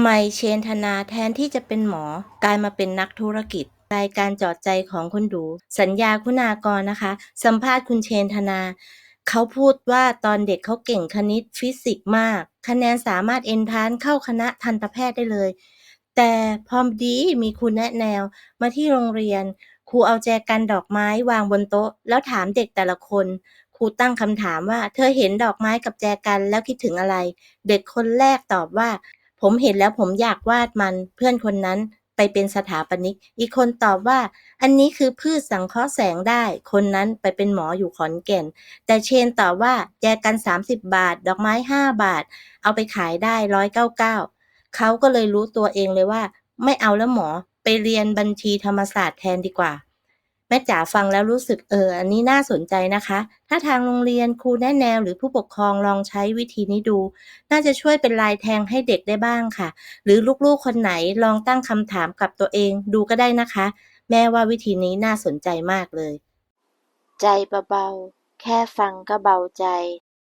ำไมเชนธนาแทนที่จะเป็นหมอ กลายมาเป็นนักธุรกิจ รายการจอดใจของคุณดู สัญญาคุณากรนะคะ สัมภาษณ์คุณเชนธนา เขาพูดว่าตอนเด็กเขาเก่งคณิตฟิสิกส์มาก คะแนนสามารถเอนทรานเข้าคณะทันตแพทย์ได้เลย แต่พอดีมีครูแนะแนวมาที่โรงเรียน ครูเอาแจกันดอกไม้วางบนโต๊ะ แล้วถามเด็กแต่ละคนครูตั้งคำถามว่า เธอเห็นดอกไม้กับแจกันแล้วคิดถึงอะไร เด็กคนแรกตอบว่า ผมเห็นแล้วผมอยากวาดมัน เพื่อนคนนั้นไปเป็นสถาปนิก อีกคนตอบว่า อันนี้คือพืชสังเคราะห์แสงได้ คนนั้นไปเป็นหมออยู่ขอนแก่น แต่เชนตอบว่าแจกัน 30 บาท ดอกไม้ 5 บาท เอาไปขายได้199เขาก็เลยรู้ตัวเองเลยว่า ไม่เอาแล้วหมอไปเรียนบัญชีธรรมศาสตร์แทนดีกว่า แม่จ๋าฟังแล้วรู้สึกเอออันนี้น่าสนใจนะคะ ถ้าทางโรงเรียนครูแนะแนวหรือผู้ปกครองลองใช้วิธีนี้ดู น่าจะช่วยเป็นลายแทงให้เด็กได้บ้างค่ะ หรือลูกๆคนไหนลองตั้งคำถามกับตัวเองดูก็ได้นะคะ แม่ว่าวิธีนี้น่าสนใจมากเลย ใจเบาๆแค่ฟังก็เบาใจ